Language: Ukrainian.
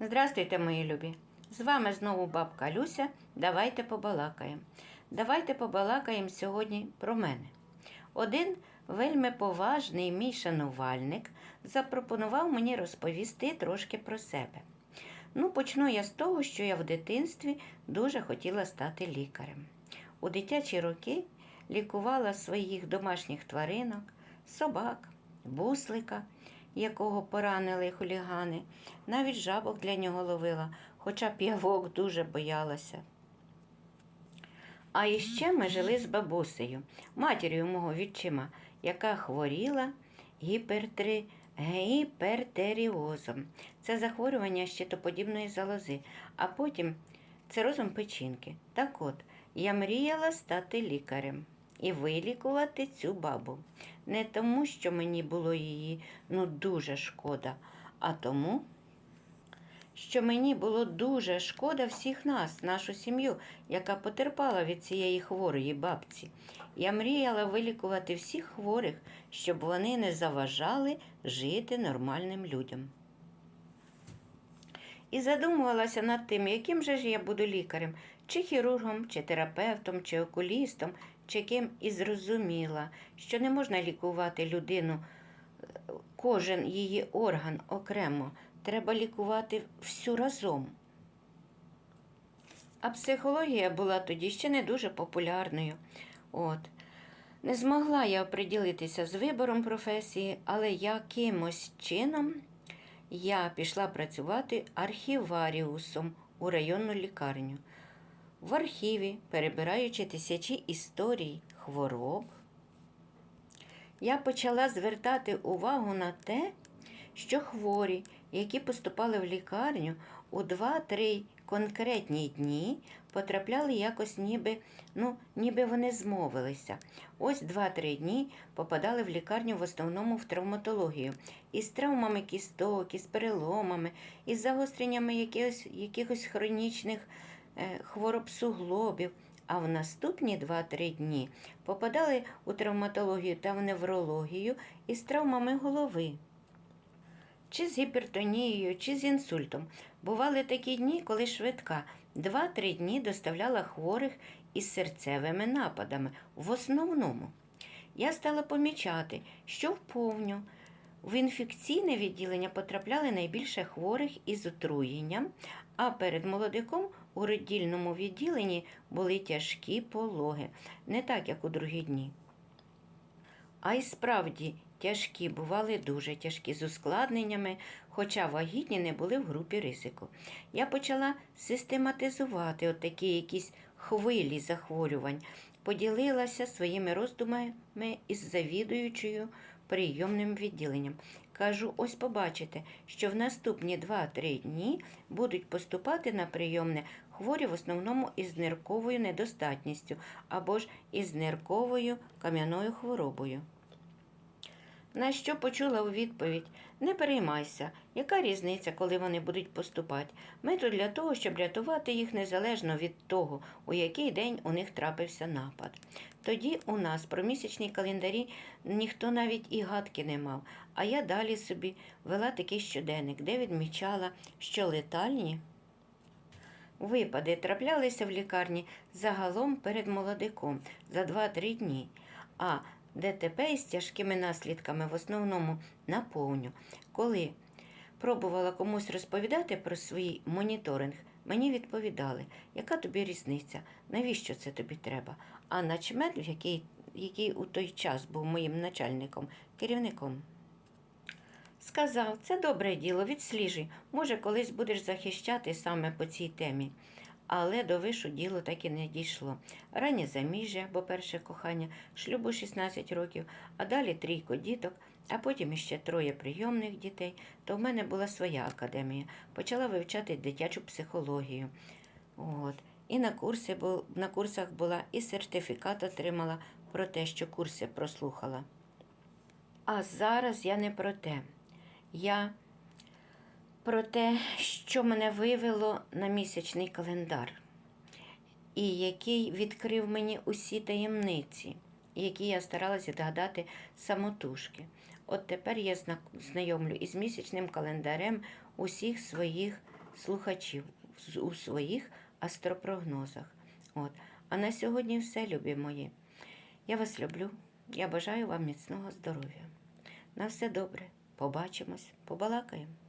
Здрастуйте, мої любі! З вами знову бабка Люся. Давайте побалакаємо. Давайте побалакаємо сьогодні про мене. Один вельми поважний мій шанувальник запропонував мені розповісти трошки про себе. Ну, почну я з того, що я в дитинстві дуже хотіла стати лікарем. У дитячі роки лікувала своїх домашніх тваринок, собак, буслика, якого поранили хулігани, навіть жабок для нього ловила, хоча п'явок дуже боялася. А іще ми жили з бабусею, матір'ю мого відчима, яка хворіла гіпертри... гіпертеріозом. Це захворювання щитоподібної залози, а потім цирозом печінки. Так от, я мріяла стати лікарем і вилікувати цю бабу. Не тому, що мені було її ну дуже шкода, а тому, що мені було дуже шкода всіх нас, нашу сім'ю, яка потерпала від цієї хворої бабці. Я мріяла вилікувати всіх хворих, щоб вони не заважали жити нормальним людям. І задумувалася над тим, яким же ж я буду лікарем, чи хірургом, чи терапевтом, чи окулістом, чи ким, і зрозуміла, що не можна лікувати людину, кожен її орган окремо, треба лікувати всю разом. А психологія була тоді ще не дуже популярною. От. Не змогла я оприділитися з вибором професії, але якимось чином я пішла працювати архіваріусом у районну лікарню. В архіві, перебираючи тисячі історій хвороб, я почала звертати увагу на те, що хворі, які поступали в лікарню у 2-3 конкретні дні, потрапляли якось ніби, ну, ніби вони змовилися. Ось 2-3 дні попадали в лікарню в основному в травматологію. Із травмами кісток, із переломами, із загостреннями якихось, якихось хронічних хвороб суглобів. А в наступні 2-3 дні попадали у травматологію та в неврологію із травмами голови чи з гіпертонією, чи з інсультом. Бували такі дні, коли швидка 2-3 дні доставляла хворих із серцевими нападами. В основному я стала помічати, що вповню в інфекційне відділення потрапляли найбільше хворих із отруєнням, а перед молодиком у родільному відділенні були тяжкі пологи, не так, як у другі дні. А й справді тяжкі бували дуже тяжкі з ускладненнями, хоча вагітні не були в групі ризику. Я почала систематизувати отакі якісь хвилі захворювань, поділилася своїми роздумами із завідуючою прийомним відділенням. Кажу, ось побачите, що в наступні 2-3 дні будуть поступати на прийомне хворі в основному із нирковою недостатністю або ж із нирковою кам'яною хворобою. На що почула у відповідь Не переймайся, яка різниця, коли вони будуть поступати. Ми тут для того, щоб рятувати їх незалежно від того, у який день у них трапився напад. Тоді у нас про місячні календарі ніхто навіть і гадки не мав, а я далі собі вела такий щоденник, де відмічала, що летальні. Випади траплялися в лікарні загалом перед молодиком за 2-3 дні. А ДТП із тяжкими наслідками в основному наповню. Коли пробувала комусь розповідати про свій моніторинг, мені відповідали, яка тобі різниця, навіщо це тобі треба? А начмет, який, який у той час був моїм начальником, керівником. Сказав, це добре діло, відсліжуй. Може, колись будеш захищати саме по цій темі. Але до вишу діло так і не дійшло. Раннє заміжжя, бо перше кохання, шлюбу 16 років, а далі трійко діток, а потім іще троє прийомних дітей. То в мене була своя академія. Почала вивчати дитячу психологію. От. І на, курси, на курсах була, і сертифікат отримала про те, що курси прослухала. А зараз я не про те. Я про те, що мене вивело на місячний календар, і який відкрив мені усі таємниці, які я старалася відгадати самотужки. От тепер я знайомлю із місячним календарем усіх своїх слухачів у своїх астропрогнозах. От. А на сьогодні все, любі мої. Я вас люблю. Я бажаю вам міцного здоров'я. На все добре. Побачимось, побалакаємо.